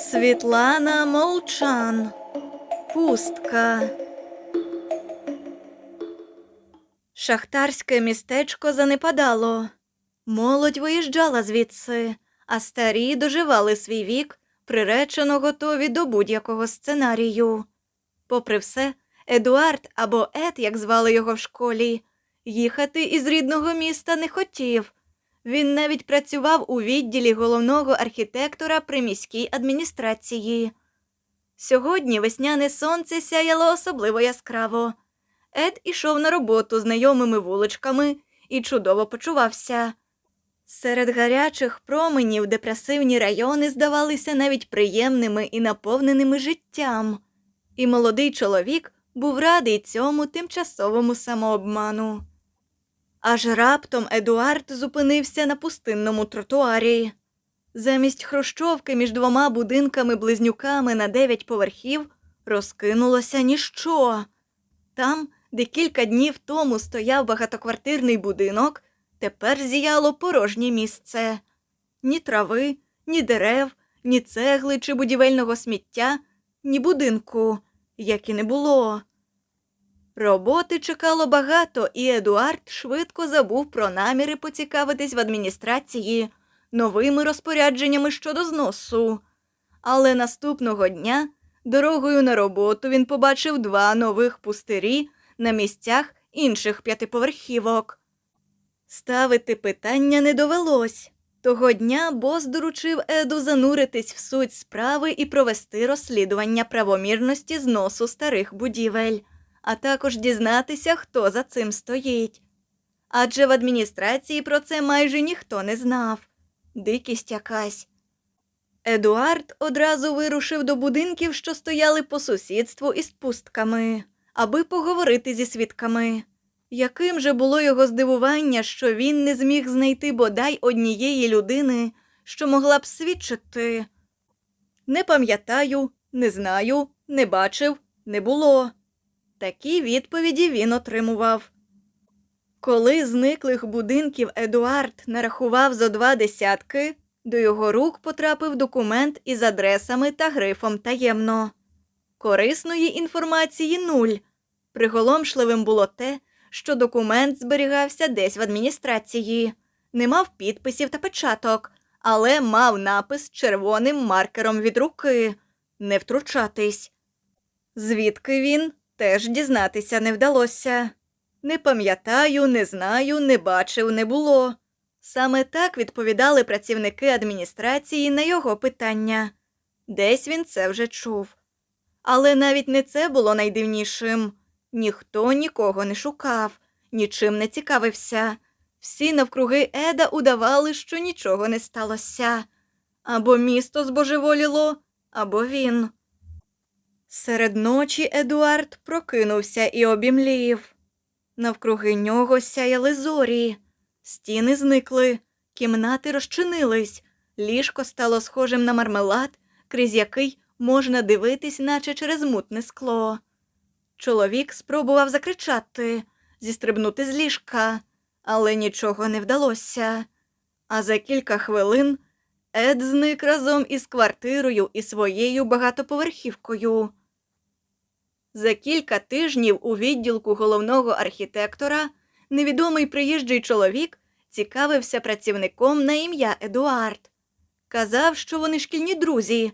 Світлана Молчан. Пустка. Шахтарське містечко занепадало. Молодь виїжджала звідси, а старі доживали свій вік, приречено готові до будь-якого сценарію. Попри все, Едуард або Ед, як звали його в школі, їхати із рідного міста не хотів. Він навіть працював у відділі головного архітектора при міській адміністрації. Сьогодні весняне сонце сяяло особливо яскраво. Ед ішов на роботу знайомими вуличками і чудово почувався. Серед гарячих променів депресивні райони здавалися навіть приємними і наповненими життям, і молодий чоловік був радий цьому тимчасовому самообману. Аж раптом Едуард зупинився на пустинному тротуарі. Замість хрущовки між двома будинками-близнюками на дев'ять поверхів розкинулося ніщо. Там, де кілька днів тому стояв багатоквартирний будинок, тепер зіяло порожнє місце. Ні трави, ні дерев, ні цегли чи будівельного сміття, ні будинку, як і не було. Роботи чекало багато, і Едуард швидко забув про наміри поцікавитись в адміністрації новими розпорядженнями щодо зносу. Але наступного дня дорогою на роботу він побачив два нових пустирі на місцях інших п'ятиповерхівок. Ставити питання не довелось. Того дня бос доручив Еду зануритись в суть справи і провести розслідування правомірності зносу старих будівель, а також дізнатися, хто за цим стоїть. Адже в адміністрації про це майже ніхто не знав. Дикість якась. Едуард одразу вирушив до будинків, що стояли по сусідству із пустками, аби поговорити зі свідками. Яким же було його здивування, що він не зміг знайти бодай однієї людини, що могла б свідчити? Не пам'ятаю, не знаю, не бачив, не було. Такі відповіді він отримував. Коли зниклих будинків Едуард нарахував зо два десятки, до його рук потрапив документ із адресами та грифом таємно. Корисної інформації нуль. Приголомшливим було те, що документ зберігався десь в адміністрації, не мав підписів та печаток, але мав напис червоним маркером від руки не втручатись. Звідки він, теж дізнатися не вдалося. Не пам'ятаю, не знаю, не бачив, не було. Саме так відповідали працівники адміністрації на його питання. Десь він це вже чув. Але навіть не це було найдивнішим. Ніхто нікого не шукав, нічим не цікавився. Всі навкруги Еда удавали, що нічого не сталося. Або місто збожеволіло, або він. Серед ночі Едуард прокинувся і обімлів. Навкруги нього сяяли зорі, стіни зникли, кімнати розчинились, ліжко стало схожим на мармелад, крізь який можна дивитись, наче через мутне скло. Чоловік спробував закричати, зістрибнути з ліжка, але нічого не вдалося. А за кілька хвилин Ед зник разом із квартирою і своєю багатоповерхівкою. За кілька тижнів у відділку головного архітектора невідомий приїжджий чоловік цікавився працівником на ім'я Едуард. Казав, що вони шкільні друзі,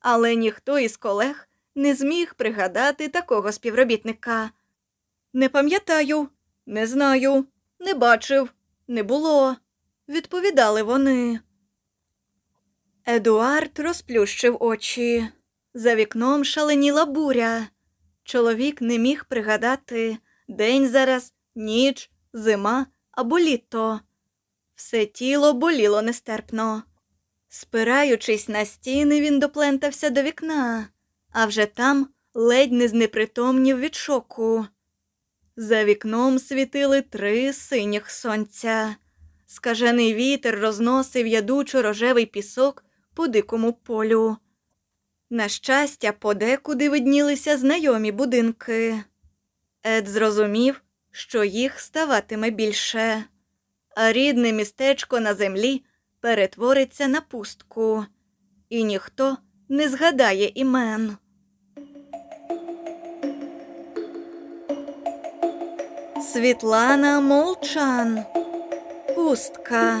але ніхто із колег не зміг пригадати такого співробітника. Не пам'ятаю, не знаю, не бачив, не було, відповідали вони. Едуард розплющив очі. За вікном шаленіла буря. Чоловік не міг пригадати день зараз, ніч, зима або літо. Все тіло боліло нестерпно. Спираючись на стіни, він доплентався до вікна, а вже там ледь не знепритомнів від шоку. За вікном світили три синіх сонця. Скажений вітер розносив ядучо рожевий пісок по дикому полю. На щастя, подекуди виднілися знайомі будинки. Ед зрозумів, що їх ставатиме більше, а рідне містечко на землі перетвориться на пустку, і ніхто не згадає імен. Світлана Молчан. Пустка.